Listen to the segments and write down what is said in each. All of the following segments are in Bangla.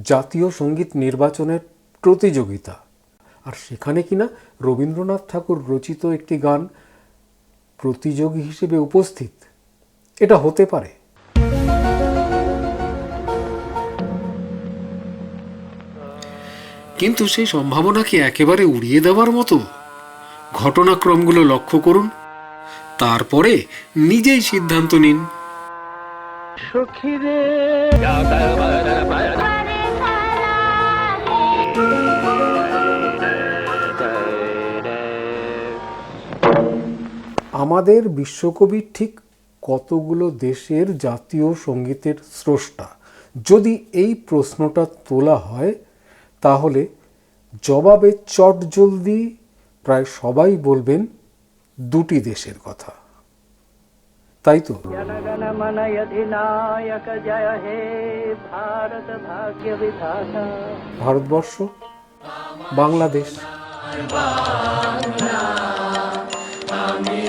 জাতীয় সংগীত নির্বাচনের প্রতিযোগিতা। আর সেখানে কিনা রবীন্দ্রনাথ ঠাকুর রচিত একটি গান প্রতিযোগী হিসেবে উপস্থিত। এটা হতে পারে। কিন্তু সেই সম্ভাবনাকে একেবারে উড়িয়ে দেওয়ার মতো? ঘটনাক্রমগুলো লক্ষ্য করুন তারপরে নিজেই সিদ্ধান্ত নিন। আমাদের বিশ্বকবি ঠিক কতগুলো দেশের জাতীয় সঙ্গীতের স্রষ্টা? যদি এই প্রশ্নটা তোলা হয় তাহলে জবাবে চটজলদি প্রায় সবাই বলবেন দুটি দেশের কথা। তাই তো? ভারতবর্ষ বাংলাদেশ। আমি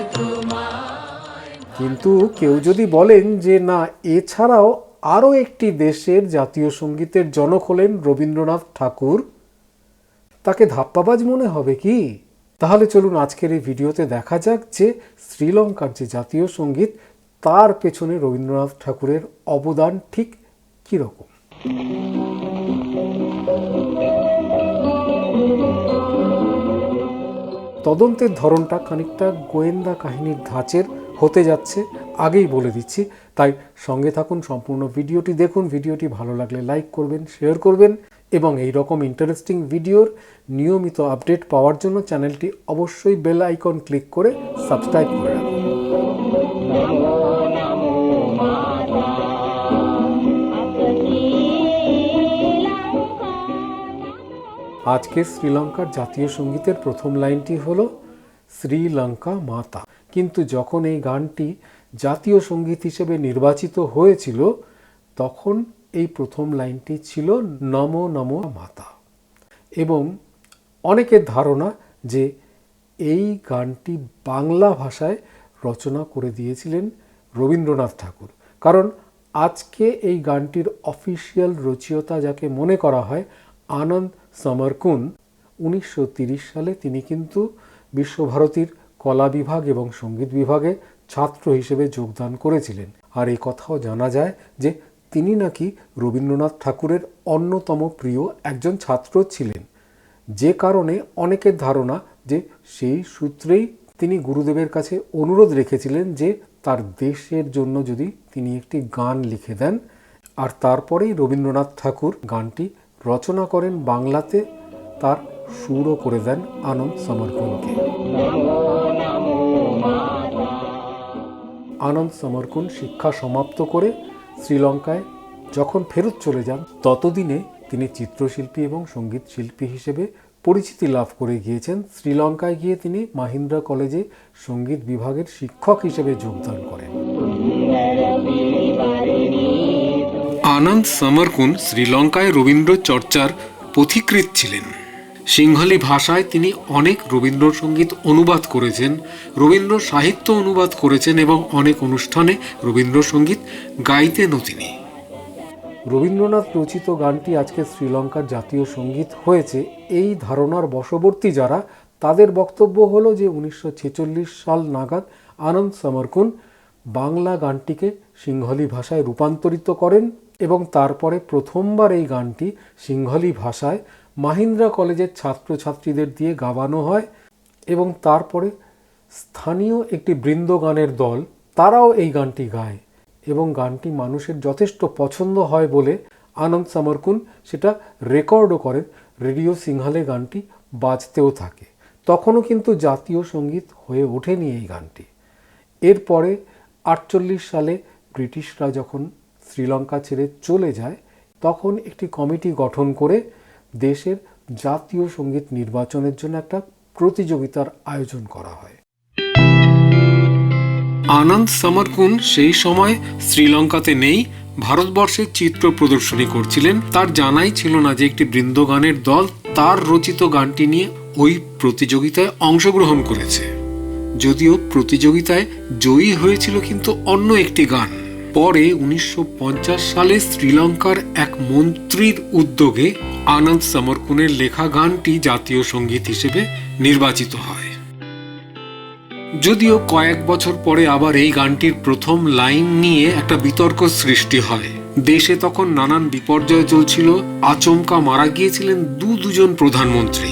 কিন্তু কেউ যদি বলেন যে না, এছাড়াও আরও একটি দেশের জাতীয় সঙ্গীতের জনক হলেন রবীন্দ্রনাথ ঠাকুর, তাকে ধাপ্পাবাজ মনে হবে কি? তাহলে চলুন আজকের এই ভিডিওতে দেখা যাক যে শ্রীলঙ্কার যে জাতীয় সংগীত, তার পেছনে রবীন্দ্রনাথ ঠাকুরের অবদান ঠিক কীরকম? তদন্তের ধরনটা খানিকটা গোয়েন্দা কাহিনীর ধাঁচের হতে যাচ্ছে, আগেই বলে দিচ্ছি। তাই সঙ্গে থাকুন, সম্পূর্ণ ভিডিওটি দেখুন। ভিডিওটি ভালো লাগলে লাইক করবেন, শেয়ার করবেন এবং এই রকম ইন্টারেস্টিং ভিডিওর নিয়মিত আপডেট পাওয়ার জন্য চ্যানেলটি অবশ্যই বেল আইকন ক্লিক করে সাবস্ক্রাইব করে রাখুন। আজকে শ্রীলঙ্কার জাতীয় সঙ্গীতের প্রথম লাইনটি হলো শ্রীলঙ্কা মাতা। কিন্তু যখন এই গানটি জাতীয় সংগীত হিসেবে নির্বাচিত হয়েছিল, তখন এই প্রথম লাইনটি ছিল নম নম মাতা। এবং অনেকের ধারণা যে এই গানটি বাংলা ভাষায় রচনা করে দিয়েছিলেন রবীন্দ্রনাথ ঠাকুর। কারণ আজকে এই গানটির অফিসিয়াল রচয়িতা যাকে মনে করা হয় আনন্দ সমরকুন, উনিশশো সালে তিনি কিন্তু বিশ্বভারতীর কলা বিভাগ এবং সংগীত বিভাগে ছাত্র হিসেবে যোগদান করেছিলেন। আর এই কথাও জানা যায় যে তিনি নাকি রবীন্দ্রনাথ ঠাকুরের অন্যতম প্রিয় একজন ছাত্র ছিলেন। যে কারণে অনেকের ধারণা যে সেই সূত্রেই তিনি গুরুদেবের কাছে অনুরোধ রেখেছিলেন যে তার দেশের জন্য যদি তিনি একটি গান লিখে দেন। আর তারপরেই রবীন্দ্রনাথ ঠাকুর গানটি রচনা করেন বাংলাতে। তার সুরও করে দেন আনন্দ সমরকুনকে আনন্দ সমরকুন শিক্ষা সমাপ্ত করে শ্রীলঙ্কায় যখন ফেরত চলে যান, ততদিনে তিনি চিত্রশিল্পী এবং সংগীত শিল্পী হিসেবে পরিচিতি লাভ করে গিয়েছেন। শ্রীলঙ্কায় গিয়ে তিনি মাহিন্দ্রা কলেজে সংগীত বিভাগের শিক্ষক হিসেবে যোগদান করেন। আনন্দ সমরকুন শ্রীলঙ্কায় রবীন্দ্র চর্চার পথিকৃৎ ছিলেন। সিংহলি ভাষায় তিনি অনেক রবীন্দ্রসঙ্গীত অনুবাদ করেছেন, রবীন্দ্র সাহিত্য অনুবাদ করেছেন এবং অনেক অনুষ্ঠানে রবীন্দ্রসঙ্গীত গাইতেনও তিনি। রবীন্দ্রনাথ রচিত গানটি আজকে শ্রীলঙ্কার জাতীয় সংগীত হয়েছে। এই ধারণার বশবর্তী যারা, তাদের বক্তব্য হলো যে উনিশশো ছেচল্লিশ সাল নাগাদ আনন্দ সমরকুন বাংলা গানটিকে সিংহলি ভাষায় রূপান্তরিত করেন এবং তারপরে প্রথমবার এই গানটি সিংহলি ভাষায় মাহিন্দ্রা কলেজের ছাত্রছাত্রীদের দিয়ে গাওয়ানো হয় এবং তারপরে স্থানীয় একটি বৃন্দগানের দল, তারাও এই গানটি গায় এবং গানটি মানুষের যথেষ্ট পছন্দ হয় বলে আনন্দ সমরকুন সেটা রেকর্ডও করেন। রেডিও সিংহালে গানটি বাজতেও থাকে। তখনও কিন্তু জাতীয় সংগীত হয়ে ওঠেনি এই গানটি। এরপরে আটচল্লিশ সালে ব্রিটিশরা যখন শ্রীলঙ্কা ছেড়ে চলে যায়, তখন একটি কমিটি গঠন করে দেশের জাতীয় সংগীত নির্বাচনের জন্য একটা প্রতিযোগিতার আয়োজন করা হয়। আনন্দ সমরকুন সেই সময় শ্রীলঙ্কাতে নেই ভারতবর্ষের চিত্র প্রদর্শনী করছিলেন। তার জানাই ছিল না যে একটি বৃন্দগানের দল তার রচিত গানটি নিয়ে ওই প্রতিযোগিতায় অংশগ্রহণ করেছে। যদিও প্রতিযোগিতায় জয়ী হয়েছিল কিন্তু অন্য একটি গান। পরে উনিশশো পঞ্চাশ সালে শ্রীলঙ্কার এক মন্ত্রীর উদ্যোগে আনন্দ সমরকুনের লেখা গানটি জাতীয় সংগীত হিসেবে নির্বাচিত হয়। যদিও কয়েক বছর পরে আবার এই গানটির প্রথম লাইন নিয়ে একটা বিতর্ক সৃষ্টি হয়। দেশে তখন নানান বিপর্যয় চলছিল, আচমকা মারা গিয়েছিলেন দু দুজন প্রধানমন্ত্রী।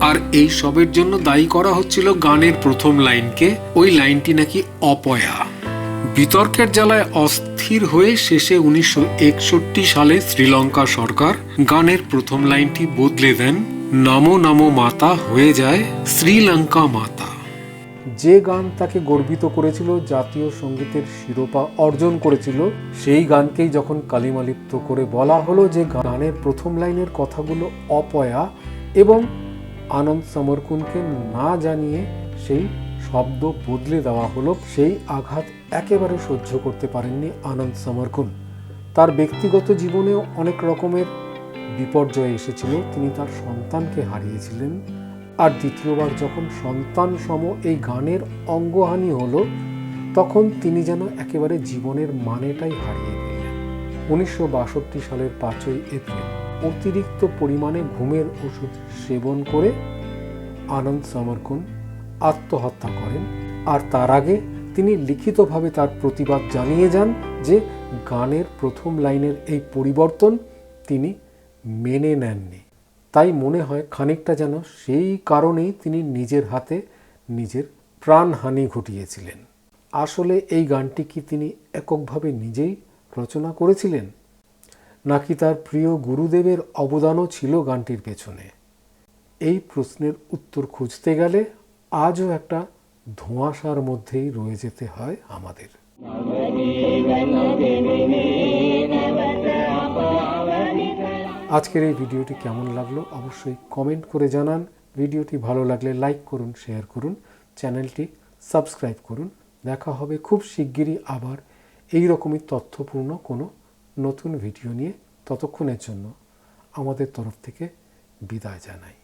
আর এই সবের জন্য দায়ী করা হচ্ছিল গানের প্রথম লাইনকে, ওই লাইনটি নাকি অপয়া। বিতর্কের জ্বালায় অস্থির হয়ে শেষে উনিশশো একষট্টি সালে শ্রীলঙ্কা সরকার গানের প্রথম লাইনটি বদলে দেন, নামো নামো মাতা হয়ে যায় শ্রীলঙ্কা মাতা। যে গান তাকে গর্বিত করেছিল, জাতীয় সঙ্গীতের শিরোপা অর্জন করেছিল, সেই গানকেই যখন কালিমালিপ্ত করে বলা হলো যে গানের প্রথম লাইনের কথাগুলো অপয়া এবং আনন্দ সমরকুনকে না জানিয়ে সেই শব্দ বদলে দেওয়া হলো, সেই আঘাত একেবারে সহ্য করতে পারেননি আনন্দ সমরকুন তার ব্যক্তিগত জীবনেও অনেক রকমের বিপর্যয় এসেছিল। তিনি তার সন্তানকে হারিয়েছিলেন। আর দ্বিতীয়বার যখন সন্তান সম এই গানের অঙ্গহানি হলো, তখন তিনি যেন একেবারে জীবনের মানেটাই হারিয়ে ফেললেন। উনিশশো সালের পাঁচই এপ্রিল, অতিরিক্ত পরিমাণে ঘুমের ওষুধ সেবন করে আনন্দ সমরকুন আত্মহত্যা করেন। আর তার আগে তিনি লিখিতভাবে তার প্রতিবাদ জানিয়ে যান যে গানের প্রথম লাইনের এই পরিবর্তন তিনি মেনে নেননি। তাই মনে হয় খানিকটা যেন সেই কারণেই তিনি নিজের হাতে নিজের প্রাণহানি ঘটিয়েছিলেন। আসলে এই গানটি কি তিনি এককভাবে নিজেই রচনা করেছিলেন? নাকি তার প্রিয় গুরুদেবের অবদানও ছিল গানটির পেছনে? এই প্রশ্নের উত্তর খুঁজতে গেলে আজও একটা ধোঁয়াশার মধ্যেই রয়ে যেতে হয় আমাদের। আজকের এই ভিডিওটি কেমন লাগল অবশ্যই কমেন্ট করে জানান। ভিডিওটি ভালো লাগলে লাইক করুন, শেয়ার করুন, চ্যানেলটি সাবস্ক্রাইব করুন। দেখা হবে খুব শিগগিরই আবার এই রকমই তথ্যপূর্ণ কোনো নতুন ভিডিও নিয়ে ততক্ষণের জন্য। আমাদের তরফ থেকে বিদায় জানাই।